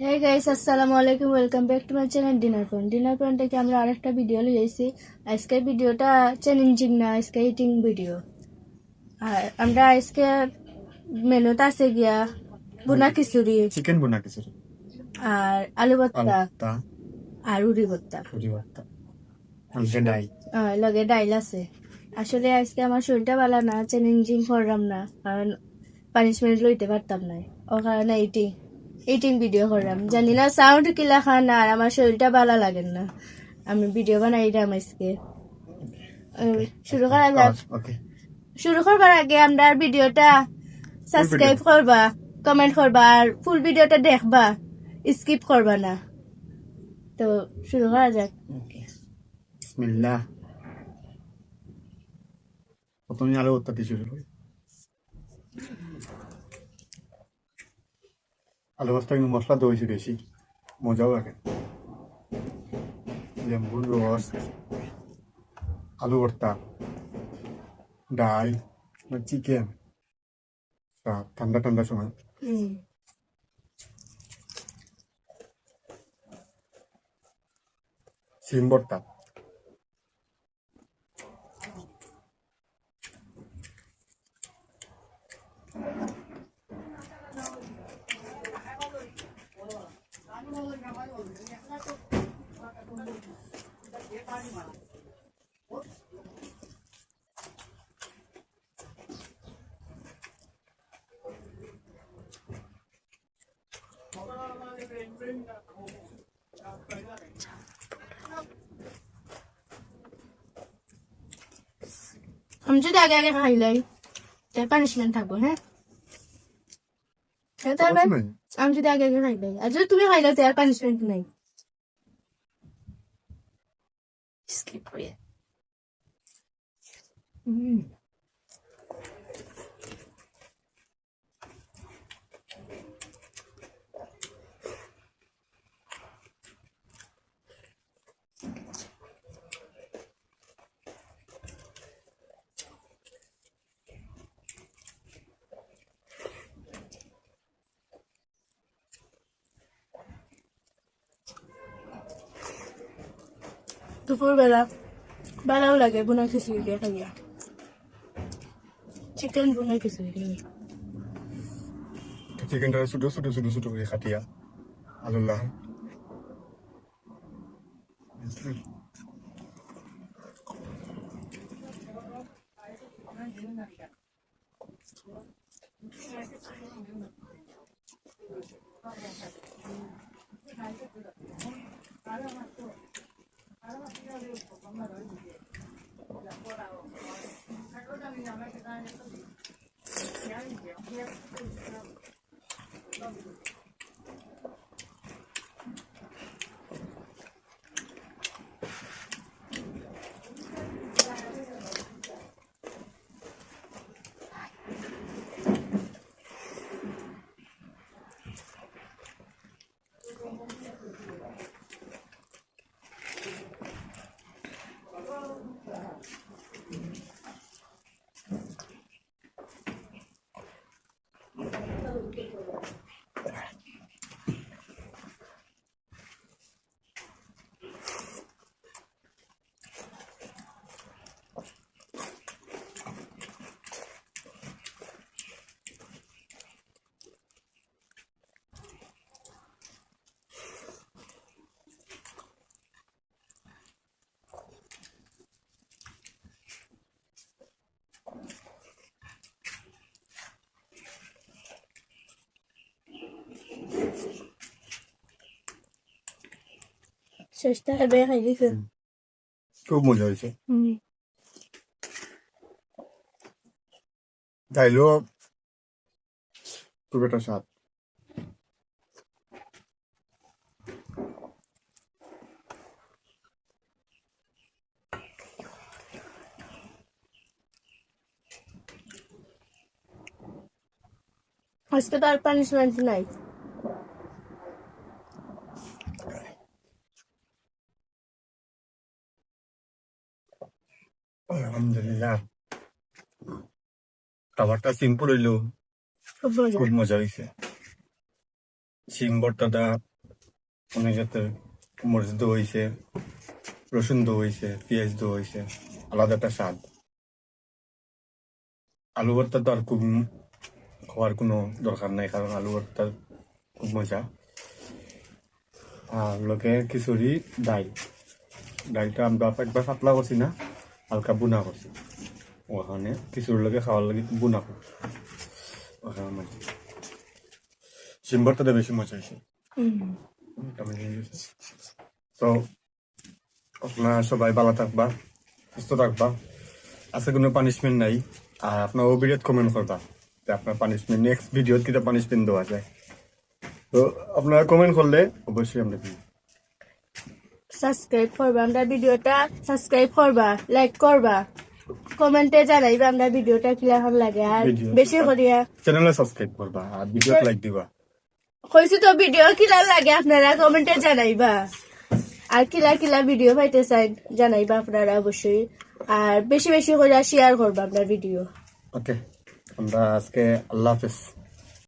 হে guys আসসালামু আলাইকুম welcome back to my channel Dinner Point Dinner Point থেকে আমরা আরেকটা ভিডিও লিয়েছি আজকের ভিডিওটা চ্যালেঞ্জিং না আজকে ইটিং ভিডিও আর আমরা আজকে মেনুতে আছে গিয়া বুনা খিচুড়ি। চিকেন বোনা কিছু আর আলু ভর্তা। আর উড়ি ভর্তা। পুরি ভর্তা। লগে ডাইল। আছে। আসলে আজকে আমার শরীরটা ভালো না চ্যালেঞ্জিং করলাম না। কারণ পানিশমেন্ট লইতে পারতাম না ও কারণে ইটিং ইটিং ভিডিও করলাম জানি না সাউন্ড কিলা খান না আর আমার শরীরটা ভালো লাগে না। আমি ভিডিও বানাইলাম আজকে শুরু করা যাক শুরু করবার আগে আমরা ভিডিওটা সাবস্ক্রাইব করবা কমেন্ট করবা আর ফুল ভিডিওটা দেখবা স্কিপ করবা না। তো শুরু করা যাক। বিসমিল্লাহ প্রথমে আলু দিয়ে শুরু করি। আলু ভর্তা কিন্তু মশলা দইছি বেশি মজাও লাগে। লেম্বুর রস আলু ভর্তা ডাল চিকেন। ঠান্ডা ঠান্ডা সময়। সিম ভর্তা। আমি যদি আগে আগে খাইলাই তাই পানিশমেন্ট থাকব হ্যাঁ? হ্যাঁ, তাহলে আমি যদি আগে আগে খাইলাই আর যদি তুমি খাইলে তো আর পানিশমেন্ট নাই। স্কিপ করে দুপুরবেলা ভালো লাগে বোনা খিচুড়ি দিয়ে খাইয়া চিকেন বোনা খিচুড়ি দিয়ে। চিকেনটা ছোটো ছোটো ছোটো ছোটো করে কাটিয়া আলুল্লাহ Thank you. শেষটা হেবে খাই দিছে খুব মজা হয়েছে। হুম। ডাইলও খুব একটা স্বাদ। আজকে তো আর পানিশমেন্ট নাই। আলহামদুলিল্লাহ। খাবারটা সিম্পল হইলেও খুব মজা হয়েছে শিম ভর্তাটা অনেকেতে মরিচ দো হয়েছে রসুন দো হয়েছে পেঁয়াজ দো হয়েছে আলাদা একটা স্বাদ। আলু ভর্তা তো আর খুব খাওয়ার কোনো দরকার নাই কারণ আলু ভর্তা খুব মজা। আর লোকে খিচুড়ি ডাল। ডালটা আমরা একবার পাতলা করছি না। হালকা বুনা করছি। ওখানে খিচুড়ির লগে খাওয়ার লাগে বুনা করছি। ওখানে ভর্তাটা বেশি মজা হয়েছে। তো আপনারা সবাই ভালো থাকবা সুস্থ থাকবা। আছে কোনো পানিশমেন্ট নাই। আর আপনার অভিযোগ কমেন্ট করবা যে আপনার পানিশমেন্ট নেক্সট ভিডিওত কিটা পানিশমেন্ট দেওয়া যায়। তো আপনারা কমেন্ট করলে অবশ্যই আমরা দিই সাবস্ক্রাইব করবা আমরা ভিডিওটা সাবস্ক্রাইব করবা লাইক করবা। কমেন্টে জানাইবা আমরা ভিডিওটা কীরকম লাগে আর বেশি করিয়া। চ্যানেলে সাবস্ক্রাইব করবা আর ভিডিওত লাইক দিবা। কইছি তো ভিডিও কিলা লাগে আপনারা কমেন্টে জানাইবা। আর কিলা কিলা ভিডিও পাইতে চাই জানাইবা আপনারা অবশ্যই। আর বেশি বেশি করে শেয়ার করবা আপনার ভিডিও। ওকে আমরা আজকে আল্লাহ হাফেজ।